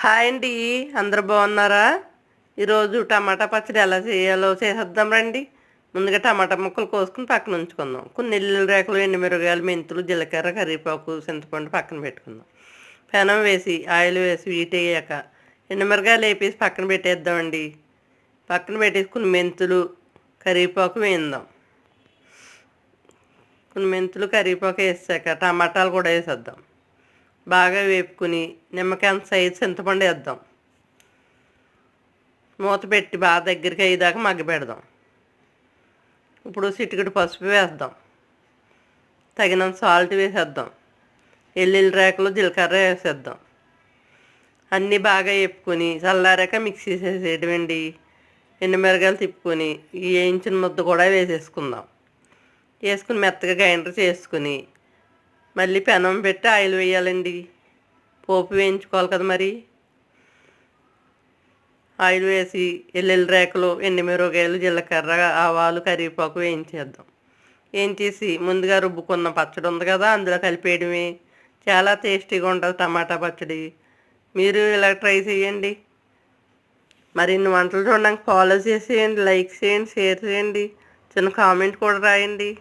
Hi అండి. అందరు బాగున్నారా? ఈరోజు టమాటా పచ్చడి ఎలా చేయాలో చేసేద్దాం రండి. ముందుగా టమాటా ముక్కలు కోసుకుని పక్కన ఉంచుకుందాం. కొన్ని ఎల్లుల్లి రేకలు ఎండుమిరగాయలు మెంతులు జీలకర్ర కరివేపాకు చింతపండు పక్కన పెట్టుకుందాం. పెనం వేసి ఆయిల్ వేసి వీట్ అయ్యాక ఎండుమిరగాయలు వేపేసి పక్కన పెట్టేద్దామండి పక్కన పెట్టేసి కొన్ని మెంతులు కరివేపాకు వేయిందాం. కొన్ని మెంతులు కరివేపాకు వేసాక టమాటాలు కూడా వేసేద్దాం. బాగా వేపుకుని నిమ్మకాయ సైజు చింతపండు వేద్దాం. మూత పెట్టి బాగా దగ్గరికి అయ్యేదాకా మగ్గ పెడదాం. ఇప్పుడు చిటికెడు పసుపు వేద్దాం. తగినంత సాల్ట్ వేసేద్దాం. ఎల్లుల్లి రేకలు జీలకర్ర వేసేద్దాం. అన్నీ బాగా వేపుకొని చల్లారాక మిక్సీ చేసేసేయడమండి ఎండుమిరగాయలు తిప్పుకొని ఈ వేయించిన ముద్ద కూడా వేసేసుకుందాం. వేసుకుని మెత్తగా గ్రైండర్ చేసుకుని మళ్ళీ పెనం పెట్టి ఆయిల్ వేయాలండి. పోపు వేయించుకోవాలి కదా మరి. ఆయిల్ వేసి ఎల్లుల్లి రేకలు ఎండుమిరగాయలు జీలకర్ర ఆవాలు కరివేపాకు వేయించేద్దాం. వేయించేసి ముందుగా రుబ్బుకున్న పచ్చడి ఉంది కదా అందులో కలిపేయడమే. చాలా టేస్టీగా ఉంటుంది టమాటా పచ్చడి. మీరు ఇలా ట్రై చేయండి. మరిన్ని వంటలు చూడడానికి ఫాలో చేసేయండి లైక్ చేయండి షేర్ చేయండి. చిన్న కామెంట్ కూడా రాయండి.